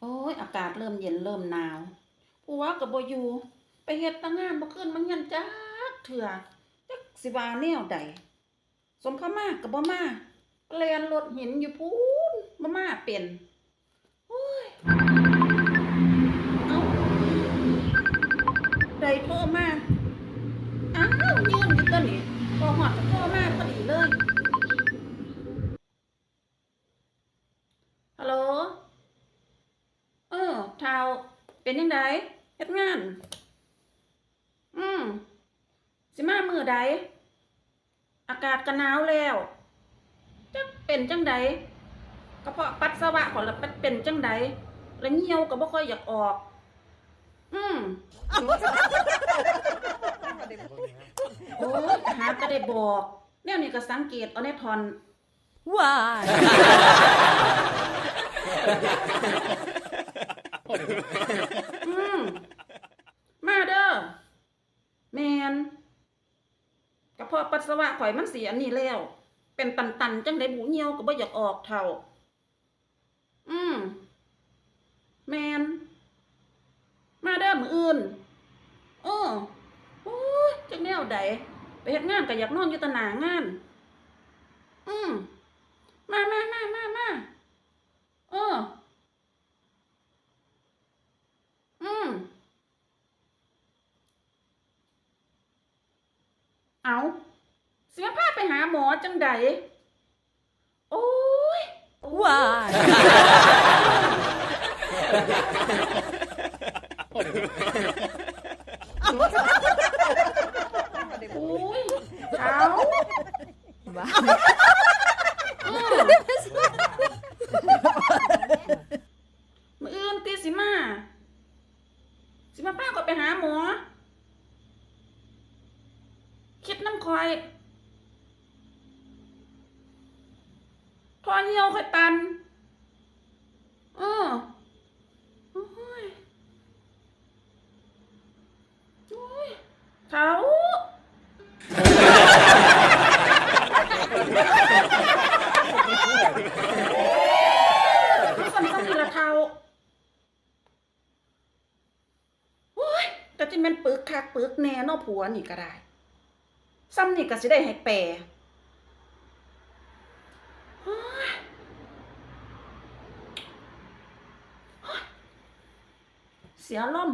โอ้ยอากาศเริ่มเย็นเริ่มหนาวผัวก็บ่อยู่ไปเฮ็ดตั้งงานบ่ขึ้นมันยันจักเถื่อจักสิว่าแนวใดสมเขามาก็บ่มาเลียนรถหินอยู่พูนบ่มาเป็นโอ้ยเอ้าใดโทรมาอ้าวยืนอยู่ตัวนี้พอหอดก็โทรมาพอดีเลย ฮัล โหล เออเท้าเป็นยังไงเฮ็ดงาน อืมสิมามือใด อากาศก็หนาวแล้ว จักเป็นจังใดกระเพาะปัสสาวะของเราเป็นจังใดแล้วเหี่ยวก็บ่ค่อยอยากออก อืมโอ้ยหาก็ได้บอก แนวนี้ก็สังเกตเอาในทอน Why? อืมมาเด้อแมนกระเพาะปัสสาวะข่อยมันเสียนนี้แล้ว เป็นตันๆจังได้บูเหี่ยวก็บ่อยากออกเท่า อืมแมนมาเด้อมืออื่นเออโอ้จักแนวใดไปเฮ็ดงานก็อยากนอนอยู่ตะหนางาน อืม มามามามามาเออ อืม เอาเสียพาไปหาหมอจังใดโอ้ย Why? โอ้ยเอาอืมมืออื่นตีสิมา สิมาป้าก็ไปหาหมอ คิดน้ำคอยทอเหี่ยวค่อยตันเออโอ้ยโอ้ยเขาสั่นซ้ำนี่ละเท้าโอ้ยแต่ที่มันปึกคักปึกแน่เนอผัวนี่ก็ได้ ซ้ำนี่ก็สิได้ให้แปรโอ้ยโอ้ยเสียลม